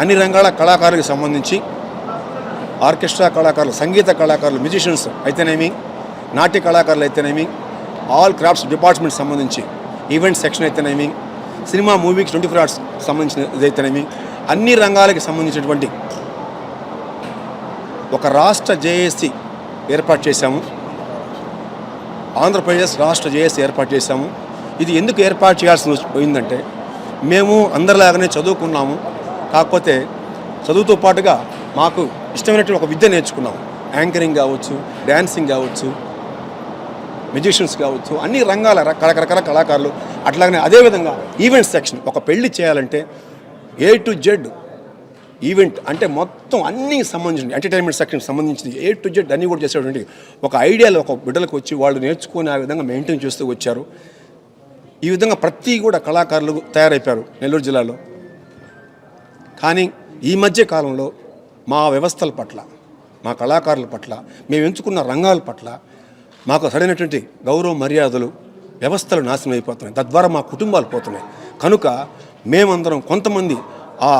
అన్ని రంగాల కళాకారులకు సంబంధించి ఆర్కెస్ట్రా కళాకారులు సంగీత కళాకారులు మ్యూజిషియన్స్ అయితేనేమి నాట్య కళాకారులు అయితేనేమి ఆల్ క్రాఫ్ట్స్ డిపార్ట్మెంట్ సంబంధించి ఈవెంట్ సెక్షన్ అయితేనేమి సినిమా మూవీకి ట్వంటీ ఫోర్ అవర్స్ సంబంధించిన ఇదైతేనేమి అన్ని రంగాలకి సంబంధించినటువంటి ఒక రాష్ట్ర జేఏసీ ఏర్పాటు చేశాము. ఆంధ్రప్రదేశ్ రాష్ట్ర జేఏసీ ఏర్పాటు చేశాము. ఇది ఎందుకు ఏర్పాటు చేయాల్సి పోయిందంటే మేము అందరిలాగానే చదువుకున్నాము. కాకపోతే చదువుతో పాటుగా మాకు ఇష్టమైనటువంటి ఒక విద్య నేర్చుకున్నాం. యాంకరింగ్ కావచ్చు డ్యాన్సింగ్ కావచ్చు మ్యూజిషియన్స్ కావచ్చు అన్ని రంగాల ర- రకరకాల కళాకారులు. అట్లాగనే అదేవిధంగా ఈవెంట్ సెక్షన్ ఒక పెళ్ళి చేయాలంటే ఏ టు జెడ్ ఈవెంట్ అంటే మొత్తం అన్ని సంబంధించిన ఎంటర్టైన్మెంట్ సెక్షన్ సంబంధించింది. ఏ టు జెడ్ అన్ని కూడా చేసేటువంటి ఒక ఐడియాలు ఒక బిడ్డలకు వచ్చి వాళ్ళు నేర్చుకుని ఆ విధంగా మెయింటైన్ చేస్తూ వచ్చారు. ఈ విధంగా ప్రతి కూడా కళాకారులు తయారైపోయారు నెల్లూరు జిల్లాలో. కానీ ఈ మధ్య కాలంలో మా వ్యవస్థల పట్ల మా కళాకారుల పట్ల మేము ఎంచుకున్న రంగాల పట్ల మాకు సరైనటువంటి గౌరవ మర్యాదలు వ్యవస్థలు నాశనం అయిపోతున్నాయి. తద్వారా మా కుటుంబాలు పోతున్నాయి. కనుక మేమందరం కొంతమంది ఆ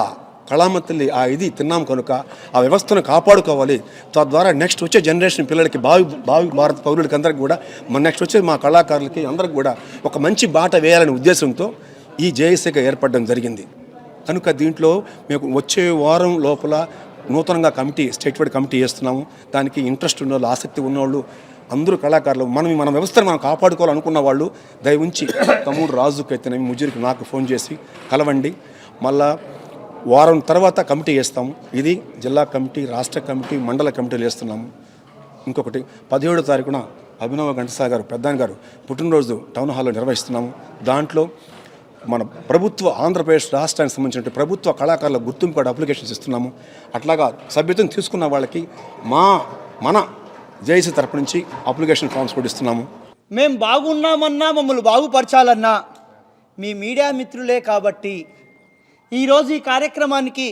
కళామతల్లి ఆ ఇది తిన్నాం కనుక ఆ వ్యవస్థను కాపాడుకోవాలి. తద్వారా నెక్స్ట్ వచ్చే జనరేషన్ పిల్లలకి భావి భావి భారత పౌరులకి అందరికి కూడా మన నెక్స్ట్ వచ్చే మా కళాకారులకి అందరికి కూడా ఒక మంచి బాట వేయాలనే ఉద్దేశంతో ఈ జేఏసీగా ఏర్పడడం జరిగింది. కనుక దీంట్లో మేము వచ్చే వారం లోపల నూతనంగా కమిటీ స్టేట్ వైడ్ కమిటీ చేస్తున్నాము దానికి ఇంట్రెస్ట్ ఉన్న వాళ్ళు ఆసక్తి ఉన్నవాళ్ళు అందరూ కళాకారులు మనం మన వ్యవస్థను మనం కాపాడుకోవాలనుకున్న వాళ్ళు దయ ఉంచి తమ్ముడు రాజుకి అయితేనేమి ముజీర్కి నాకు ఫోన్ చేసి కలవండి. మళ్ళా వారం తర్వాత కమిటీ వేస్తాము. ఇది జిల్లా కమిటీ రాష్ట్ర కమిటీ మండల కమిటీలు వేస్తున్నాము. ఇంకొకటి పదిహేడో తారీఖున అభినవ ఘంటసాగర్ గారు పెద్దాన్ గారు పుట్టినరోజు టౌన్ హాల్లో నిర్వహిస్తున్నాము. దాంట్లో మన ప్రభుత్వ ఆంధ్రప్రదేశ్ రాష్ట్రానికి సంబంధించిన ప్రభుత్వ కళాకారుల గుర్తింపు కార్డు అప్లికేషన్స్ ఇస్తున్నాము. అట్లాగా సభ్యత్వం తీసుకున్న వాళ్ళకి మా మన జేఏసీ తరపు నుంచి అప్లికేషన్ ఫామ్స్ కూడా ఇస్తున్నాము. మేము బాగున్నామన్నా మమ్మల్ని బాగుపరచాలన్నా మీ మీడియా మిత్రులే కాబట్టి ఈరోజు ఈ కార్యక్రమానికి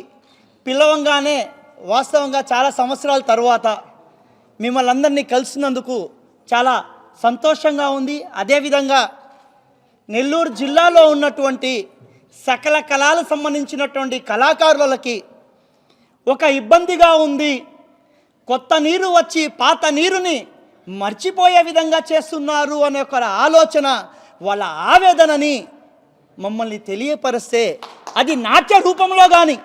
పిలవంగానే వాస్తవంగా చాలా సంవత్సరాల తర్వాత మిమ్మల్ని అందరినీ కలిసినందుకు చాలా సంతోషంగా ఉంది. అదేవిధంగా నెల్లూరు జిల్లాలో ఉన్నటువంటి సకల కళలకు సంబంధించినటువంటి కళాకారులకి ఒక ఇబ్బందిగా ఉంది. కొత్త నీరు వచ్చి పాత నీరుని మర్చిపోయే విధంగా చేస్తున్నారు అనే ఒక ఆలోచన వాళ్ళ ఆవేదనని మమ్మల్ని తెలియపరిస్తే అది నాట్య రూపంలో కానీ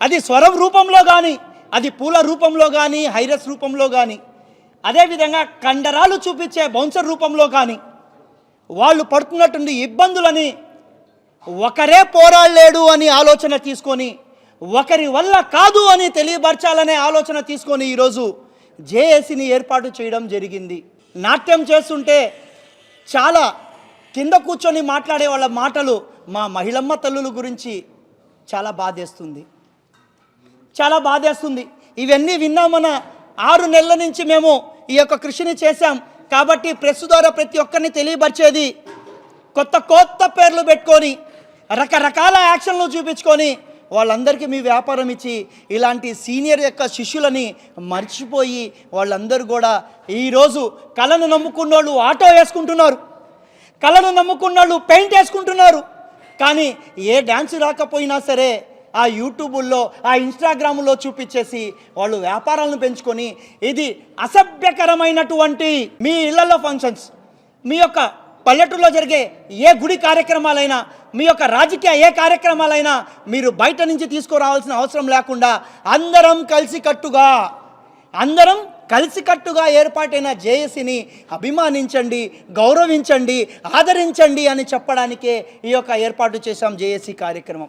అది స్వరం రూపంలో కానీ అది పూల రూపంలో కానీ హైరస్ రూపంలో కానీ అదేవిధంగా కండరాలు చూపించే బౌన్సర్ రూపంలో కానీ వాళ్ళు పడుతున్నటువంటి ఇబ్బందులని ఒకరే పోరాడలేడు అని ఆలోచన తీసుకొని ఒకరి వల్ల కాదు అని తెలియపరచాలనే ఆలోచన తీసుకొని ఈరోజు జేఏసీని ఏర్పాటు చేయడం జరిగింది. నాట్యం చేస్తుంటే చాలా కింద కూర్చొని మాట్లాడే వాళ్ళ మాటలు మా మహిళమ్మ తల్లుల గురించి చాలా బాధేస్తుంది. చాలా బాధేస్తుంది. ఇవన్నీ విన్నామన ఆరు నెలల నుంచి మేము ఈ యొక్క కృషిని చేశాం. కాబట్టి ప్రెస్ ద్వారా ప్రతి ఒక్కరిని తెలియపరిచేది కొత్త కొత్త పేర్లు పెట్టుకొని రకరకాల యాక్షన్లు చూపించుకొని వాళ్ళందరికీ మీ వ్యాపారం ఇచ్చి ఇలాంటి సీనియర్ యొక్క శిష్యులని మర్చిపోయి వాళ్ళందరూ కూడా ఈరోజు కళను నమ్ముకున్నోళ్ళు ఆటో వేసుకుంటున్నారు. కళను నమ్ముకున్నోళ్ళు పెయింట్ వేసుకుంటున్నారు. కానీ ఏ డ్యాన్స్ రాకపోయినా సరే ఆ యూట్యూబుల్లో ఆ ఇన్స్టాగ్రామ్లో చూపించేసి వాళ్ళు వ్యాపారాలను పెంచుకొని ఇది అసభ్యకరమైనటువంటి మీ ఇళ్ళలో ఫంక్షన్స్ మీ యొక్క పల్లెటూరులో జరిగే ఏ గుడి కార్యక్రమాలైనా మీ యొక్క రాజకీయ ఏ కార్యక్రమాలైనా మీరు బయట నుంచి తీసుకురావాల్సిన అవసరం లేకుండా అందరం కలిసికట్టుగా అందరం కలిసికట్టుగా ఏర్పాటైన జేఏసీని అభిమానించండి గౌరవించండి ఆదరించండి అని చెప్పడానికే ఈ యొక్క ఏర్పాటు చేశాం జేఏసీ కార్యక్రమం.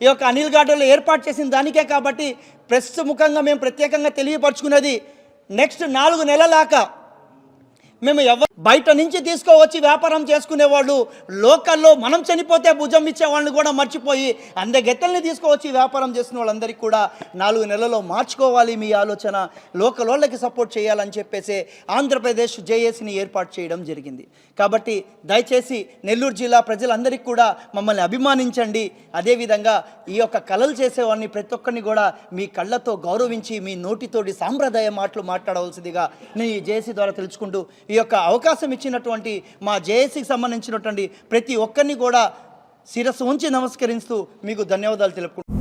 ఈ యొక్క అనిల్ గార్డెన్లో ఏర్పాటు చేసిన దానికే కాబట్టి ప్రెస్ ముఖంగా మేము ప్రత్యేకంగా తెలియపరుచుకున్నది. నెక్స్ట్ నాలుగు నెలలాక మేము ఎవరు బయట నుంచి తీసుకోవచ్చి వ్యాపారం చేసుకునేవాళ్ళు లోకల్లో మనం చనిపోతే భుజం ఇచ్చేవాళ్ళని కూడా మర్చిపోయి అందగెత్తల్ని తీసుకువచ్చి వ్యాపారం చేసిన వాళ్ళందరికీ కూడా నాలుగు నెలల్లో మార్చుకోవాలి మీ ఆలోచన. లోకలోళ్ళకి సపోర్ట్ చేయాలని చెప్పేసి ఆంధ్రప్రదేశ్ జేఏసీని ఏర్పాటు చేయడం జరిగింది. కాబట్టి దయచేసి నెల్లూరు జిల్లా ప్రజలందరికీ కూడా మమ్మల్ని అభిమానించండి. అదేవిధంగా ఈ యొక్క కళలు చేసేవాడిని ప్రతి ఒక్కరిని కూడా మీ కళ్ళతో గౌరవించి మీ నోటితోటి సాంప్రదాయ మాటలు మాట్లాడవలసిందిగా నేను ఈ జేఏసీ ద్వారా తెలుసుకుంటూ ఈ యొక్క అవకాశం అవకాశం ఇచ్చినటువంటి మా జేఏసీకి సంబంధించినటువంటి ప్రతి ఒక్కరిని కూడా శిరస్సు ఉంచి నమస్కరిస్తూ మీకు ధన్యవాదాలు తెలుపుకుంటున్నాను.